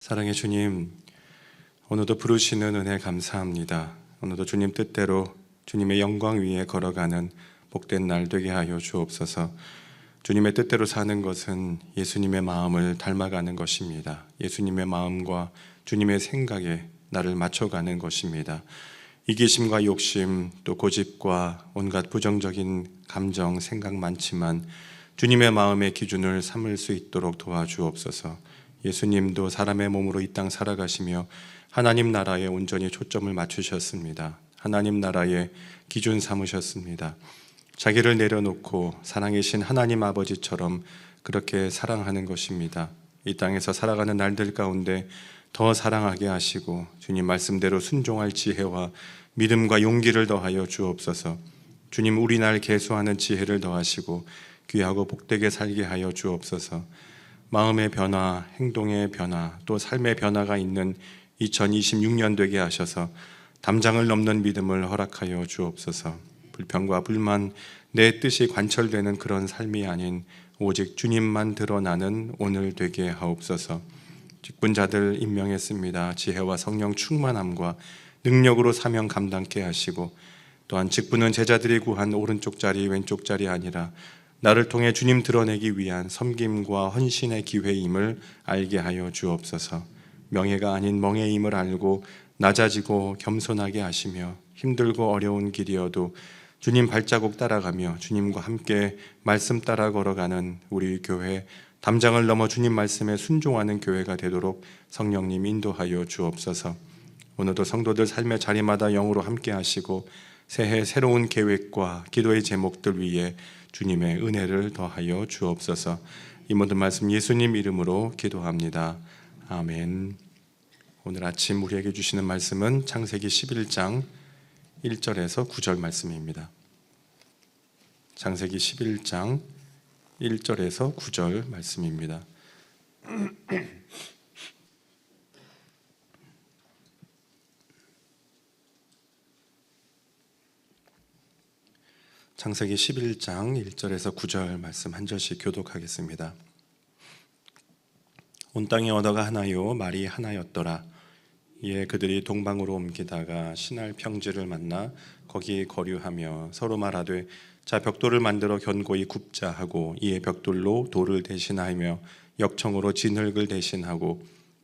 사랑의 주님, 오늘도 부르시는 은혜 감사합니다. 오늘도 주님 뜻대로 주님의 영광 위에 걸어가는 복된 날 되게 하여 주옵소서. 주님의 뜻대로 사는 것은 예수님의 마음을 닮아가는 것입니다. 예수님의 마음과 주님의 생각에 나를 맞춰가는 것입니다. 이기심과 욕심, 또 고집과 온갖 부정적인 감정, 생각 많지만 주님의 마음의 기준을 삼을 수 있도록 도와주옵소서. 예수님도 사람의 몸으로 이 땅 살아가시며 하나님 나라에 온전히 초점을 맞추셨습니다. 하나님 나라의 기준 삼으셨습니다. 자기를 내려놓고 사랑이신 하나님 아버지처럼 그렇게 사랑하는 것입니다. 이 땅에서 살아가는 날들 가운데 더 사랑하게 하시고 주님 말씀대로 순종할 지혜와 믿음과 용기를 더하여 주옵소서. 주님 우리 날 계수하는 지혜를 더하시고 귀하고 복되게 살게 하여 주옵소서. 마음의 변화, 행동의 변화, 또 삶의 변화가 있는 2026년 되게 하셔서 담장을 넘는 믿음을 허락하여 주옵소서. 불평과 불만, 내 뜻이 관철되는 그런 삶이 아닌 오직 주님만 드러나는 오늘 되게 하옵소서. 직분자들 임명했습니다. 지혜와 성령 충만함과 능력으로 사명 감당케 하시고 또한 직분은 제자들이 구한 오른쪽 자리 왼쪽 자리 아니라 나를 통해 주님 드러내기 위한 섬김과 헌신의 기회임을 알게 하여 주옵소서. 명예가 아닌 멍해임을 알고 낮아지고 겸손하게 하시며 힘들고 어려운 길이어도 주님 발자국 따라가며 주님과 함께 말씀 따라 걸어가는 우리 교회 담장을 넘어 주님 말씀에 순종하는 교회가 되도록 성령님 인도하여 주옵소서. 오늘도 성도들 삶의 자리마다 영으로 함께 하시고 새해 새로운 계획과 기도의 제목들 위에 주님의 은혜를 더하여 주옵소서. 이 모든 말씀 예수님 이름으로 기도합니다. 아멘. 오늘 아침 우리에게 주시는 말씀은 창세기 11장 1절에서 9절 말씀입니다. 창세기 11장 1절에서 9절 말씀입니다. 창세기 11장 1절에서 9절 말씀 한 절씩 교독하겠습니다. 온 땅의 언어가 하나요 말이 하나였더라. 이에 그들이 동방으로 옮기다가 신할 평지를 만나 거기 거류하며 서로 말하되 자 벽돌을 만들어 견고히 굽자 하고 이에 벽돌로 돌을 대신하며 역청으로 진흙을 대신하고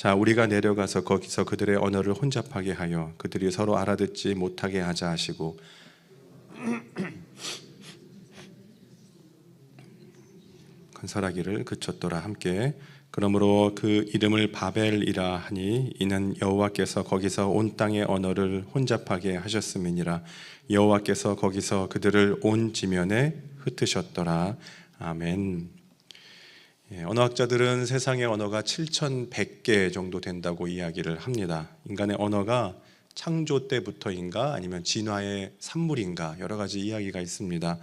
자, 우리가 내려가서 거기서 그들의 언어를 혼잡하게 하여 그들이 서로 알아듣지 못하게 하자 하시고 건설하기를 그쳤더라. 함께. 그러므로 그 이름을 바벨이라 하니 이는 여호와께서 거기서 온 땅의 언어를 혼잡하게 하셨음이니라. 여호와께서 거기서 그들을 온 지면에 흩으셨더라. 아멘. 예, 언어학자들은 세상의 언어가 7,100개 정도 된다고 이야기를 합니다. 인간의 언어가 창조 때부터인가 아니면 진화의 산물인가 여러 가지 이야기가 있습니다.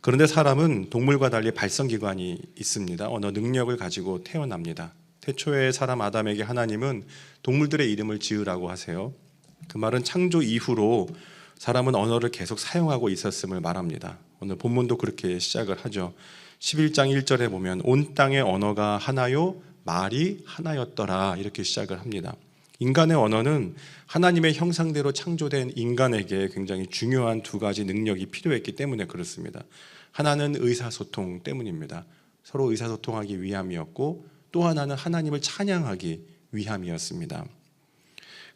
그런데 사람은 동물과 달리 발성기관이 있습니다. 언어 능력을 가지고 태어납니다. 태초에 사람 아담에게 하나님은 동물들의 이름을 지으라고 하세요. 그 말은 창조 이후로 사람은 언어를 계속 사용하고 있었음을 말합니다. 오늘 본문도 그렇게 시작을 하죠. 11장 1절에 보면 온 땅의 언어가 하나요 말이 하나였더라 이렇게 시작을 합니다. 인간의 언어는 하나님의 형상대로 창조된 인간에게 굉장히 중요한 두 가지 능력이 필요했기 때문에 그렇습니다. 하나는 의사소통 때문입니다. 서로 의사소통하기 위함이었고 또 하나는 하나님을 찬양하기 위함이었습니다.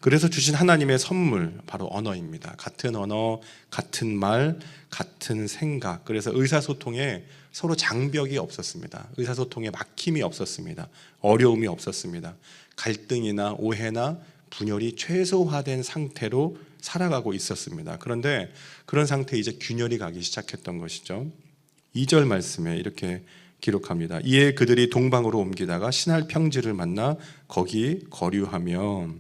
그래서 주신 하나님의 선물 바로 언어입니다. 같은 언어, 같은 말, 같은 생각. 그래서 의사소통에 서로 장벽이 없었습니다. 의사소통에 막힘이 없었습니다. 어려움이 없었습니다. 갈등이나 오해나 분열이 최소화된 상태로 살아가고 있었습니다. 그런데 그런 상태에 이제 균열이 가기 시작했던 것이죠. 2절 말씀에 이렇게 기록합니다. 이에 그들이 동방으로 옮기다가 신할 평지를 만나 거기 거류하며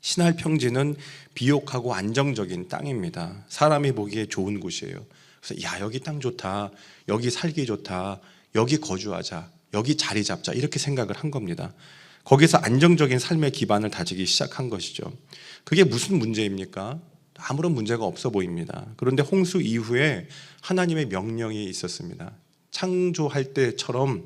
신할 평지는 비옥하고 안정적인 땅입니다. 사람이 보기에 좋은 곳이에요. 그래서 야 여기 땅 좋다, 여기 살기 좋다, 여기 거주하자, 여기 자리 잡자 이렇게 생각을 한 겁니다. 거기서 안정적인 삶의 기반을 다지기 시작한 것이죠. 그게 무슨 문제입니까? 아무런 문제가 없어 보입니다. 그런데 홍수 이후에 하나님의 명령이 있었습니다. 창조할 때처럼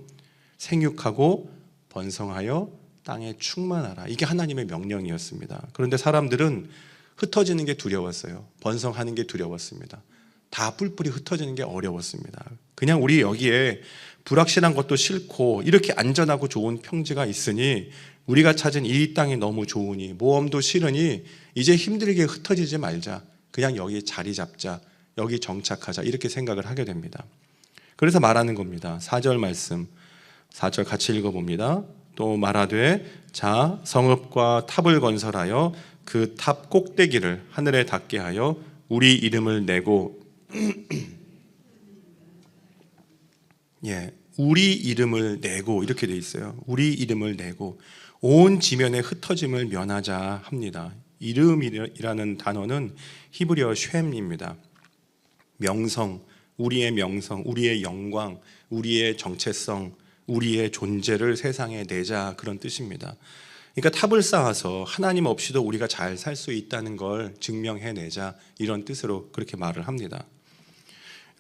생육하고 번성하여 땅에 충만하라. 이게 하나님의 명령이었습니다. 그런데 사람들은 흩어지는 게 두려웠어요. 번성하는 게 두려웠습니다. 다 뿔뿔이 흩어지는 게 어려웠습니다. 그냥 우리 여기에 불확실한 것도 싫고 이렇게 안전하고 좋은 평지가 있으니 우리가 찾은 이 땅이 너무 좋으니 모험도 싫으니 이제 힘들게 흩어지지 말자. 그냥 여기 자리 잡자. 여기 정착하자. 이렇게 생각을 하게 됩니다. 그래서 말하는 겁니다. 4절 말씀. 4절 같이 읽어 봅니다. 또 말하되 자 성읍과 탑을 건설하여 그 탑 꼭대기를 하늘에 닿게 하여 우리 이름을 내고 예, 우리 이름을 내고 이렇게 돼 있어요. 우리 이름을 내고 온 지면의 흩어짐을 면하자 합니다. 이름이라는 단어는 히브리어 쉔입니다. 명성, 우리의 명성, 우리의 영광, 우리의 정체성, 우리의 존재를 세상에 내자 그런 뜻입니다. 그러니까 탑을 쌓아서 하나님 없이도 우리가 잘 살 수 있다는 걸 증명해내자 이런 뜻으로 그렇게 말을 합니다.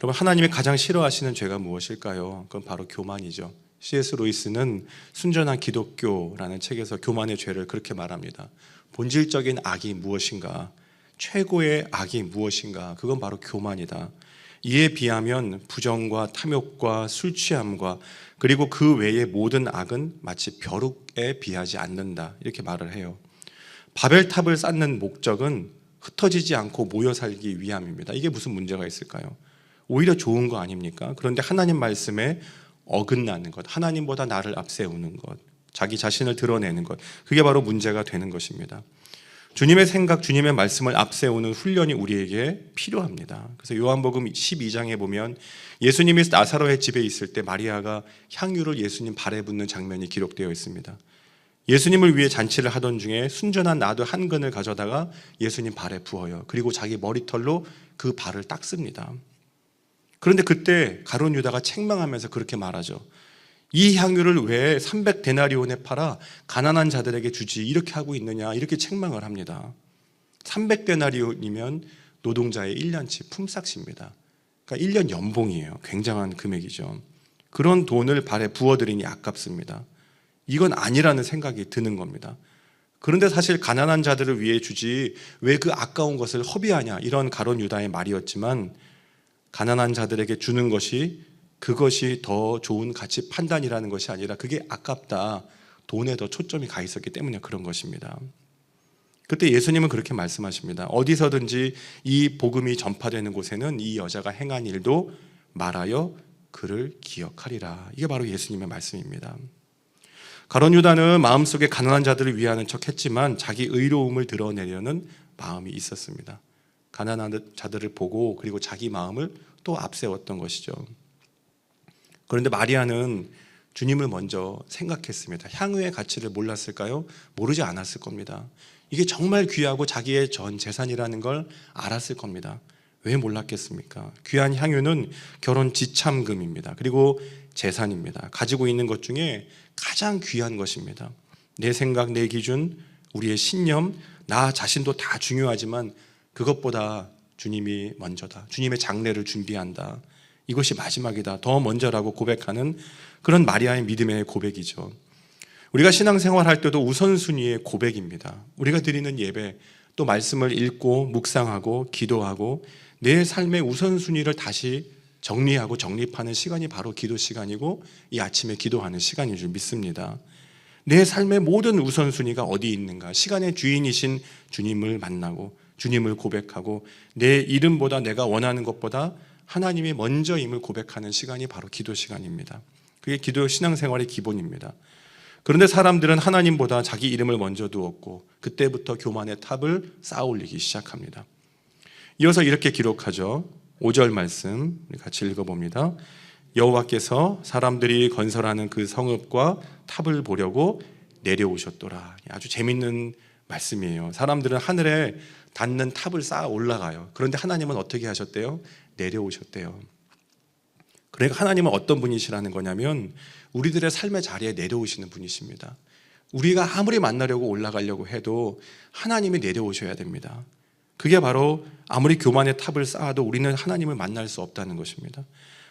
여러분 하나님이 가장 싫어하시는 죄가 무엇일까요? 그건 바로 교만이죠. C.S. 로이스는 순전한 기독교라는 책에서 교만의 죄를 그렇게 말합니다. 본질적인 악이 무엇인가? 최고의 악이 무엇인가? 그건 바로 교만이다. 이에 비하면 부정과 탐욕과 술 취함과 그리고 그 외의 모든 악은 마치 벼룩에 비하지 않는다. 이렇게 말을 해요. 바벨탑을 쌓는 목적은 흩어지지 않고 모여 살기 위함입니다. 이게 무슨 문제가 있을까요? 오히려 좋은 거 아닙니까? 그런데 하나님 말씀에 어긋나는 것, 하나님보다 나를 앞세우는 것, 자기 자신을 드러내는 것, 그게 바로 문제가 되는 것입니다. 주님의 생각, 주님의 말씀을 앞세우는 훈련이 우리에게 필요합니다. 그래서 요한복음 12장에 보면 예수님이 나사로의 집에 있을 때 마리아가 향유를 예수님 발에 붓는 장면이 기록되어 있습니다. 예수님을 위해 잔치를 하던 중에 순전한 나도 한 근을 가져다가 예수님 발에 부어요. 그리고 자기 머리털로 그 발을 닦습니다. 그런데 그때 가론 유다가 책망하면서 그렇게 말하죠. 이 향유를 왜 300데나리온에 팔아 가난한 자들에게 주지 이렇게 하고 있느냐 이렇게 책망을 합니다. 300데나리온이면 노동자의 1년치 품삯입니다. 그러니까 1년 연봉이에요. 굉장한 금액이죠. 그런 돈을 발에 부어드리니 아깝습니다. 이건 아니라는 생각이 드는 겁니다. 그런데 사실 가난한 자들을 위해 주지 왜 그 아까운 것을 허비하냐 이런 가론 유다의 말이었지만 가난한 자들에게 주는 것이 그것이 더 좋은 가치 판단이라는 것이 아니라 그게 아깝다. 돈에 더 초점이 가 있었기 때문에 그런 것입니다. 그때 예수님은 그렇게 말씀하십니다. 어디서든지 이 복음이 전파되는 곳에는 이 여자가 행한 일도 말하여 그를 기억하리라. 이게 바로 예수님의 말씀입니다. 가론 유다는 마음속에 가난한 자들을 위하는 척 했지만 자기 의로움을 드러내려는 마음이 있었습니다. 가난한 자들을 보고 그리고 자기 마음을 또 앞세웠던 것이죠. 그런데 마리아는 주님을 먼저 생각했습니다. 향유의 가치를 몰랐을까요? 모르지 않았을 겁니다. 이게 정말 귀하고 자기의 전 재산이라는 걸 알았을 겁니다. 왜 몰랐겠습니까? 귀한 향유는 결혼 지참금입니다. 그리고 재산입니다. 가지고 있는 것 중에 가장 귀한 것입니다. 내 생각, 내 기준, 우리의 신념, 나 자신도 다 중요하지만 그것보다 주님이 먼저다. 주님의 장례를 준비한다. 이것이 마지막이다. 더 먼저라고 고백하는 그런 마리아의 믿음의 고백이죠. 우리가 신앙생활 할 때도 우선순위의 고백입니다. 우리가 드리는 예배, 또 말씀을 읽고 묵상하고 기도하고 내 삶의 우선순위를 다시 정리하고 정립하는 시간이 바로 기도 시간이고 이 아침에 기도하는 시간인 줄 믿습니다. 내 삶의 모든 우선순위가 어디 있는가? 시간의 주인이신 주님을 만나고 주님을 고백하고 내 이름보다 내가 원하는 것보다 하나님이 먼저임을 고백하는 시간이 바로 기도 시간입니다. 그게 기도 신앙생활의 기본입니다. 그런데 사람들은 하나님보다 자기 이름을 먼저 두었고 그때부터 교만의 탑을 쌓아 올리기 시작합니다. 이어서 이렇게 기록하죠. 5절 말씀 같이 읽어봅니다. 여호와께서 사람들이 건설하는 그 성읍과 탑을 보려고 내려오셨더라. 아주 재밌는 말씀이에요. 사람들은 하늘에 닿는 탑을 쌓아 올라가요. 그런데 하나님은 어떻게 하셨대요? 내려오셨대요. 그러니까 하나님은 어떤 분이시라는 거냐면 우리들의 삶의 자리에 내려오시는 분이십니다. 우리가 아무리 만나려고 올라가려고 해도 하나님이 내려오셔야 됩니다. 그게 바로 아무리 교만의 탑을 쌓아도 우리는 하나님을 만날 수 없다는 것입니다.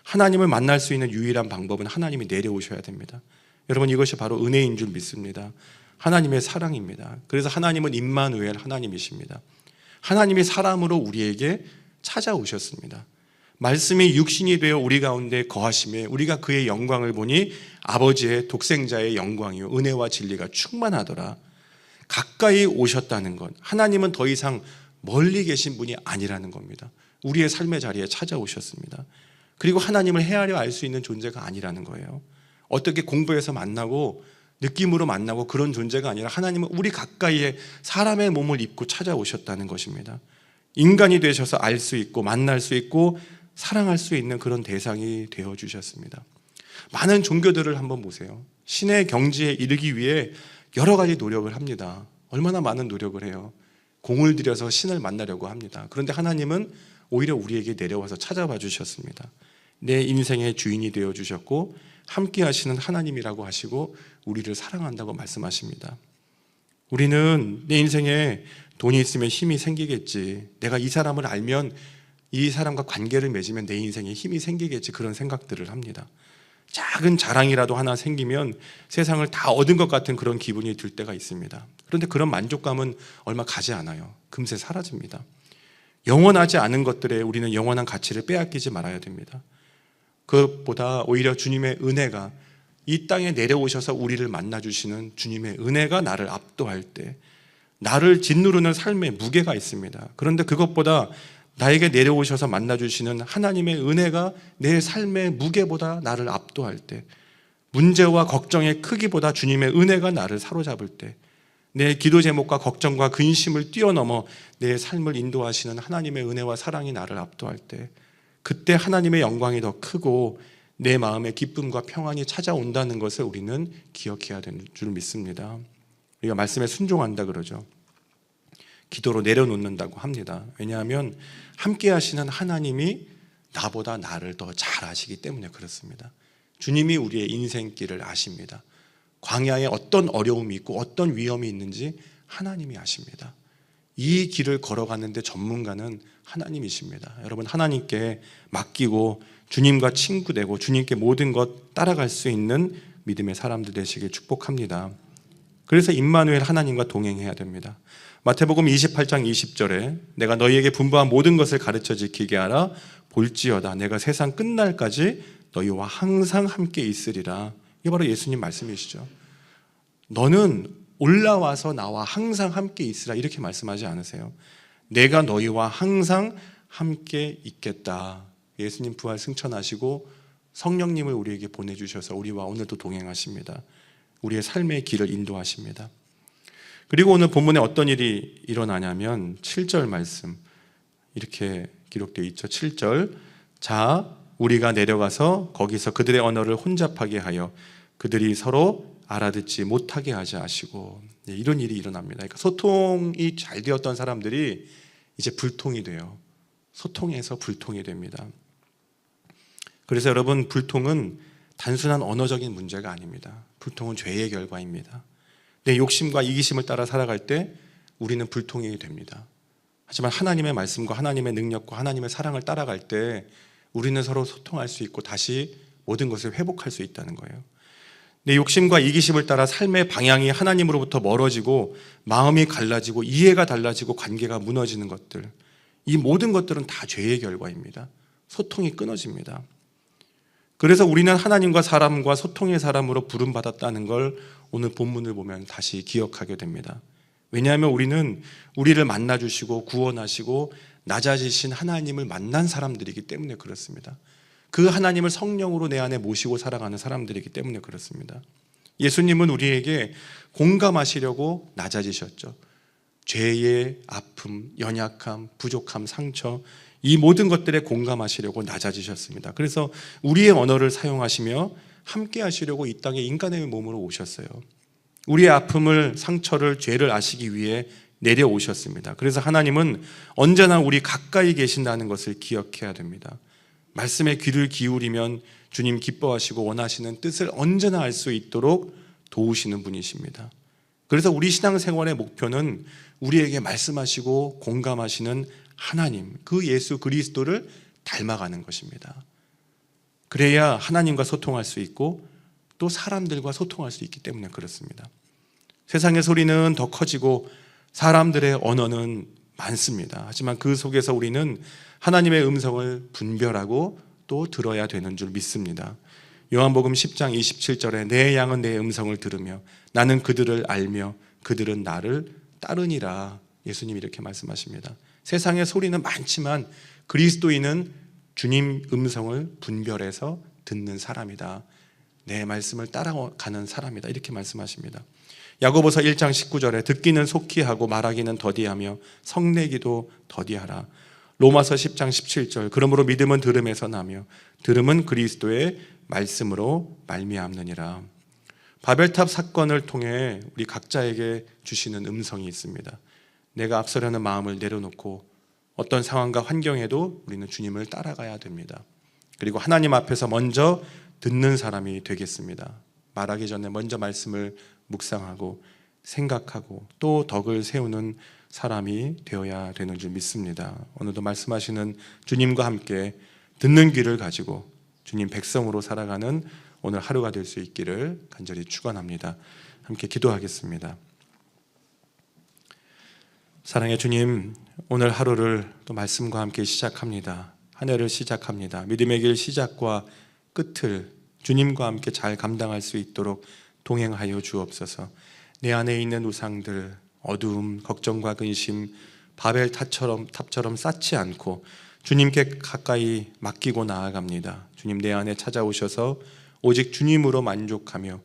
하나님을 만날 수 있는 유일한 방법은 하나님이 내려오셔야 됩니다. 여러분 이것이 바로 은혜인 줄 믿습니다. 하나님의 사랑입니다. 그래서 하나님은 임마누엘 하나님이십니다. 하나님이 사람으로 우리에게 찾아오셨습니다. 말씀이 육신이 되어 우리 가운데 거하심에 우리가 그의 영광을 보니 아버지의 독생자의 영광이요 은혜와 진리가 충만하더라. 가까이 오셨다는 것. 하나님은 더 이상 멀리 계신 분이 아니라는 겁니다. 우리의 삶의 자리에 찾아오셨습니다. 그리고 하나님을 헤아려 알 수 있는 존재가 아니라는 거예요. 어떻게 공부해서 만나고 느낌으로 만나고 그런 존재가 아니라 하나님은 우리 가까이에 사람의 몸을 입고 찾아오셨다는 것입니다. 인간이 되셔서 알 수 있고 만날 수 있고 사랑할 수 있는 그런 대상이 되어 주셨습니다. 많은 종교들을 한번 보세요. 신의 경지에 이르기 위해 여러 가지 노력을 합니다. 얼마나 많은 노력을 해요. 공을 들여서 신을 만나려고 합니다. 그런데 하나님은 오히려 우리에게 내려와서 찾아봐 주셨습니다. 내 인생의 주인이 되어 주셨고 함께 하시는 하나님이라고 하시고 우리를 사랑한다고 말씀하십니다. 우리는 내 인생에 돈이 있으면 힘이 생기겠지. 내가 이 사람을 알면 이 사람과 관계를 맺으면 내 인생에 힘이 생기겠지. 그런 생각들을 합니다. 작은 자랑이라도 하나 생기면 세상을 다 얻은 것 같은 그런 기분이 들 때가 있습니다. 그런데 그런 만족감은 얼마 가지 않아요. 금세 사라집니다. 영원하지 않은 것들에 우리는 영원한 가치를 빼앗기지 말아야 됩니다. 그것보다 오히려 주님의 은혜가 이 땅에 내려오셔서 우리를 만나주시는 주님의 은혜가 나를 압도할 때, 나를 짓누르는 삶의 무게가 있습니다. 그런데 그것보다 나에게 내려오셔서 만나주시는 하나님의 은혜가 내 삶의 무게보다 나를 압도할 때, 문제와 걱정의 크기보다 주님의 은혜가 나를 사로잡을 때, 내 기도 제목과 걱정과 근심을 뛰어넘어 내 삶을 인도하시는 하나님의 은혜와 사랑이 나를 압도할 때, 그때 하나님의 영광이 더 크고 내 마음에 기쁨과 평안이 찾아온다는 것을 우리는 기억해야 되는 줄 믿습니다. 우리가 말씀에 순종한다 그러죠. 기도로 내려놓는다고 합니다. 왜냐하면 함께 하시는 하나님이 나보다 나를 더 잘 아시기 때문에 그렇습니다. 주님이 우리의 인생길을 아십니다. 광야에 어떤 어려움이 있고 어떤 위험이 있는지 하나님이 아십니다. 이 길을 걸어가는데 전문가는 하나님이십니다. 여러분 하나님께 맡기고 주님과 친구 되고 주님께 모든 것 따라갈 수 있는 믿음의 사람들 되시길 축복합니다. 그래서 임마누엘 하나님과 동행해야 됩니다. 마태복음 28장 20절에 내가 너희에게 분부한 모든 것을 가르쳐 지키게 하라 볼지어다 내가 세상 끝날까지 너희와 항상 함께 있으리라. 이게 바로 예수님 말씀이시죠. 너는 올라와서 나와 항상 함께 있으라 이렇게 말씀하지 않으세요. 내가 너희와 항상 함께 있겠다. 예수님 부활 승천하시고 성령님을 우리에게 보내주셔서 우리와 오늘도 동행하십니다. 우리의 삶의 길을 인도하십니다. 그리고 오늘 본문에 어떤 일이 일어나냐면 7절 말씀 이렇게 기록되어 있죠. 7절 자 우리가 내려가서 거기서 그들의 언어를 혼잡하게 하여 그들이 서로 알아듣지 못하게 하자 하시고 네, 이런 일이 일어납니다. 그러니까 소통이 잘 되었던 사람들이 이제 불통이 돼요. 소통에서 불통이 됩니다. 그래서 여러분 불통은 단순한 언어적인 문제가 아닙니다. 불통은 죄의 결과입니다. 내 욕심과 이기심을 따라 살아갈 때 우리는 불통이 됩니다. 하지만 하나님의 말씀과 하나님의 능력과 하나님의 사랑을 따라갈 때 우리는 서로 소통할 수 있고 다시 모든 것을 회복할 수 있다는 거예요. 내 욕심과 이기심을 따라 삶의 방향이 하나님으로부터 멀어지고 마음이 갈라지고 이해가 달라지고 관계가 무너지는 것들. 이 모든 것들은 다 죄의 결과입니다. 소통이 끊어집니다. 그래서 우리는 하나님과 사람과 소통의 사람으로 부름받았다는 걸 오늘 본문을 보면 다시 기억하게 됩니다. 왜냐하면 우리는 우리를 만나주시고 구원하시고 낮아지신 하나님을 만난 사람들이기 때문에 그렇습니다. 그 하나님을 성령으로 내 안에 모시고 살아가는 사람들이기 때문에 그렇습니다. 예수님은 우리에게 공감하시려고 낮아지셨죠. 죄의 아픔, 연약함, 부족함, 상처, 이 모든 것들에 공감하시려고 낮아지셨습니다. 그래서 우리의 언어를 사용하시며 함께 하시려고 이 땅에 인간의 몸으로 오셨어요. 우리의 아픔을 상처를 죄를 아시기 위해 내려오셨습니다. 그래서 하나님은 언제나 우리 가까이 계신다는 것을 기억해야 됩니다. 말씀에 귀를 기울이면 주님 기뻐하시고 원하시는 뜻을 언제나 알 수 있도록 도우시는 분이십니다. 그래서 우리 신앙생활의 목표는 우리에게 말씀하시고 공감하시는 하나님, 그 예수 그리스도를 닮아가는 것입니다. 그래야 하나님과 소통할 수 있고 또 사람들과 소통할 수 있기 때문에 그렇습니다. 세상의 소리는 더 커지고 사람들의 언어는 많습니다. 하지만 그 속에서 우리는 하나님의 음성을 분별하고 또 들어야 되는 줄 믿습니다. 요한복음 10장 27절에 내 양은 내 음성을 들으며 나는 그들을 알며 그들은 나를 따르니라. 예수님 이렇게 말씀하십니다. 세상의 소리는 많지만 그리스도인은 주님 음성을 분별해서 듣는 사람이다. 내 말씀을 따라가는 사람이다. 이렇게 말씀하십니다. 야고보서 1장 19절에 듣기는 속히 하고 말하기는 더디하며 성내기도 더디하라. 로마서 10장 17절 그러므로 믿음은 들음에서 나며 들음은 그리스도의 말씀으로 말미암느니라. 바벨탑 사건을 통해 우리 각자에게 주시는 음성이 있습니다. 내가 앞서려는 마음을 내려놓고 어떤 상황과 환경에도 우리는 주님을 따라가야 됩니다. 그리고 하나님 앞에서 먼저 듣는 사람이 되겠습니다. 말하기 전에 먼저 말씀을 묵상하고 생각하고 또 덕을 세우는 사람이 되어야 되는 줄 믿습니다. 오늘도 말씀하시는 주님과 함께 듣는 귀를 가지고 주님 백성으로 살아가는 오늘 하루가 될 수 있기를 간절히 축원합니다. 함께 기도하겠습니다. 사랑의 주님, 오늘 하루를 또 말씀과 함께 시작합니다. 한 해를 시작합니다. 믿음의 길 시작과 끝을 주님과 함께 잘 감당할 수 있도록 동행하여 주옵소서. 내 안에 있는 우상들, 어두움, 걱정과 근심, 바벨 탑처럼 탑처럼 쌓지 않고 주님께 가까이 맡기고 나아갑니다. 주님 내 안에 찾아오셔서 오직 주님으로 만족하며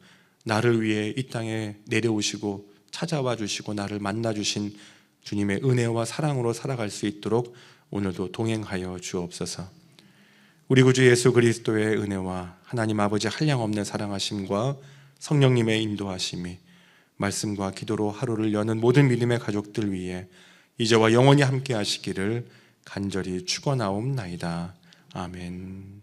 나를 위해 이 땅에 내려오시고 찾아와 주시고 나를 만나 주신 주님의 은혜와 사랑으로 살아갈 수 있도록 오늘도 동행하여 주옵소서. 우리 구주 예수 그리스도의 은혜와 하나님 아버지 한량없는 사랑하심과 성령님의 인도하심이 말씀과 기도로 하루를 여는 모든 믿음의 가족들 위해 이제와 영원히 함께 하시기를 간절히 축원하옵나이다. 아멘.